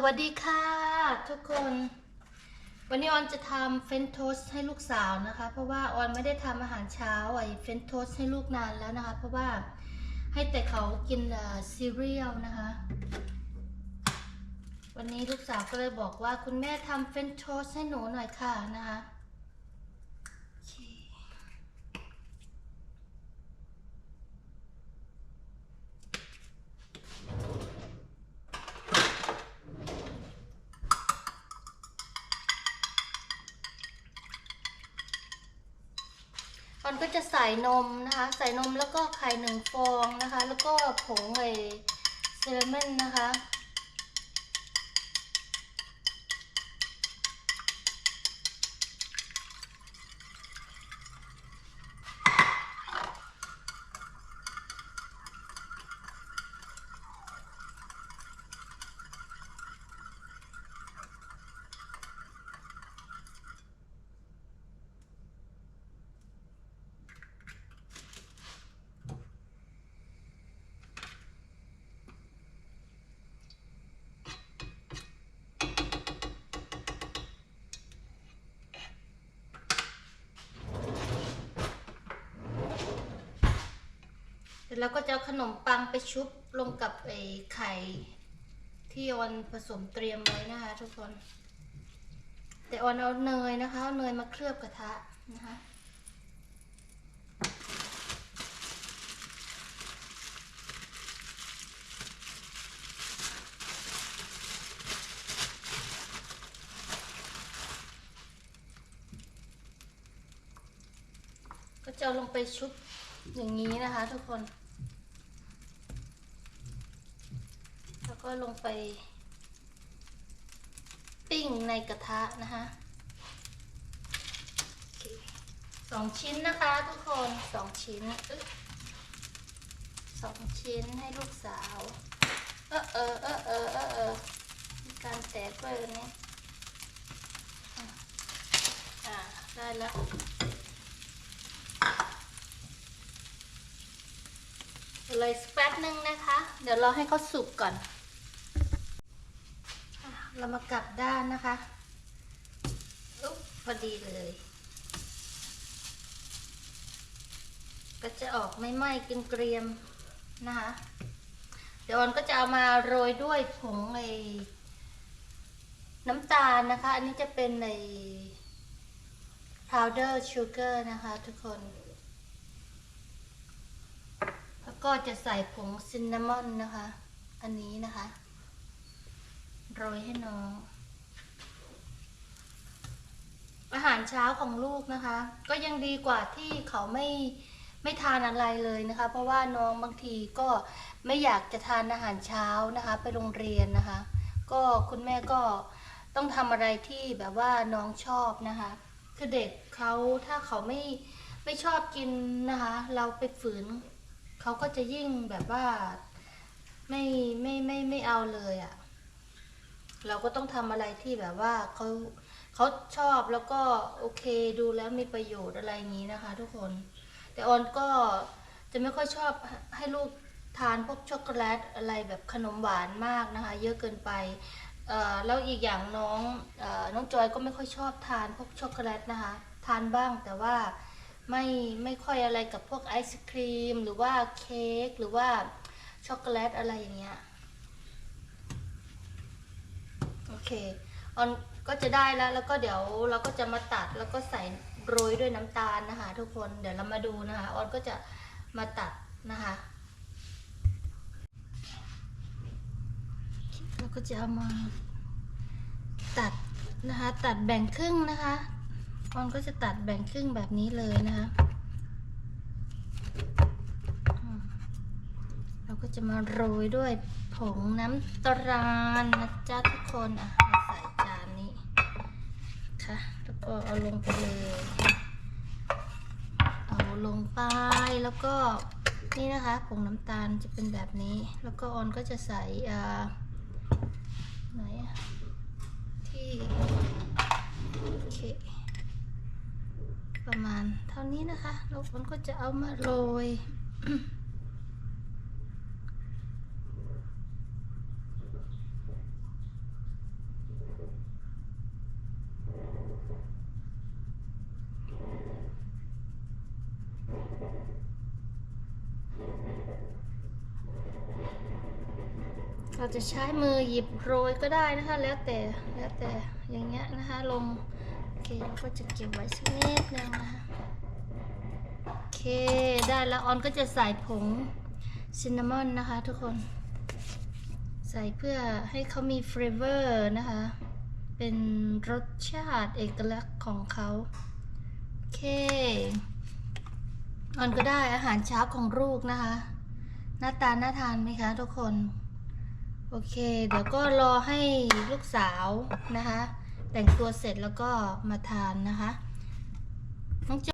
วัสดีค่ะทุกคน วันนี้ออนจะทำเฟรนช์โทสให้ลูกสาวนะคะ เพราะว่าออนไม่ได้ทำอาหารเช้าไอ้เฟรนช์โทสให้ลูกนานแล้วนะคะ เพราะว่าให้แต่เขากินซีเรียลนะคะ วันนี้ลูกสาวก็เลยบอกว่าคุณแม่ทำเฟรนช์โทสให้หนูหน่อยค่ะนะคะโอเค มัน ก็จะใส่นมนะคะ ใส่นมแล้วก็ไข่หนึ่งฟองนะคะ แล้วก็ผงไอเซเลมอนนะคะ ร็จแล้วก็จะเอาขนมปังไปชุบลงกับไอ้ไข่ที่ออนผสมเตรียมไว้นะคะ ทุกคน แต่ออนเอาเนยนะคะเอาเนยมาเคลือบกระทะนะคะก็จะลงไปชุบอย่างนี้นะคะ ทุกคน แล้ว ก็ลงไป ปิ้งในกระทะนะคะสองชิ้นนะคะทุกคนสองชิ้นสองชิ้นให้ลูกสาว เออเออเออเออเออเออมีการแตกด้วยวันนี้อะอ่าได้แล้วเลยสักแป๊บนึงนะคะ เดี๋ยวเราให้เขาสุกก่อน เรามากลับด้านนะคะอุ๊บพอดีเลย ก็จะออกไม่ไหม้กินเกรียมๆนะคะ เดี๋ยวออนก็จะเอามาโรยด้วยผงไอน้ำตาลนะคะ อันนี้จะเป็นใน powder sugar นะคะทุกคน แล้วก็จะใส่ผงซินนามอนนะคะ อันนี้นะคะ โรยให้น้อง อาหารเช้าของลูกนะคะ ก็ยังดีกว่าที่เขาไม่ไม่ทานอะไรเลยนะคะ เพราะว่าน้องบางทีก็ไม่อยากจะทานอาหารเช้านะคะ ไปโรงเรียนนะคะ ก็คุณแม่ก็ต้องทำอะไรที่แบบว่าน้องชอบนะคะ คือเด็กเขาถ้าเขาไม่ไม่ชอบกินนะคะ เราไปฝืนเขาก็จะยิ่งแบบว่าไม่ไม่ไม่ไม่เอาเลยอะ่ะ เราก็ต้องทำอะไรที่แบบว่าเขาเขาชอบแล้วก็โอเคดูแล้วมีประโยชน์อะไรอย่างนี้นะคะ ทุกคน แต่ออนก็จะไม่ค่อยชอบให้ลูกทานพวกช็อกโกแลตอะไรแบบขนมหวานมากนะคะ เยอะเกินไปแล้วอีกอย่างน้องอน้องจอยก็ไม่ค่อยชอบทานพวกช็อกโกแลตนะคะ ทานบ้างแต่ว่าไม่ไม่ค่อยอะไรกับพวกไอศครีม หรือว่าเค้กหรือว่าช็อกโกแลตอะไรอย่างเงี้ยโอ เคออนก็จะได้แล้วแล้วก็เดี๋ยวเราก็จะมาตัดแล้วก็ใส่โรยด้วยน้ำตาลนะคะ ทุกคนเดี๋ยวเรามาดูนะคะออนก็จะมาตัดนะคะเราก็จะเอามาตัดนะคะ ตัดแบ่งครึ่งนะคะออนก็จะตัดแบ่งครึ่งแบบนี้เลยนะคะเราก็จะมาโรยด้วย งน้ำตาลนะจ๊ะทุกคนอะมาใส่จานนี้ค่ะแล้วก็เอาลงไปเลยเอาลงไปแล้วก็นี่นะคะผงน้ำตาลจะเป็นแบบนี้ แล้วก็ออนก็จะใส่อ่าไหนอะที่โอเคประมาณเท่านี้นะคะแล้วมันก็จะเอามาโรย เราจะใช้มือหยิบโรยก็ได้นะคะ แล้วแต่แล้วแต่อย่างเงี้ยนะคะลงโอเคเราก็จะเก็บไว้สักนิดนึงนะคะโอเคได้แล้วออนก็จะใส่ผงซินนามอนนะคะทุกคน ใส่เพื่อให้เขามีเฟรเวอร์นะคะ เป็นรสชาติเอกลักษณ์ของเขาโอเค ออนก็ได้อาหารเช้าของลูกนะคะ หน้าตาน่าทานไหมคะทุกคน โอเค เดี๋ยวก็รอให้ลูกสาวนะคะ แต่งตัวเสร็จแล้วก็มาทานนะคะน้องเจ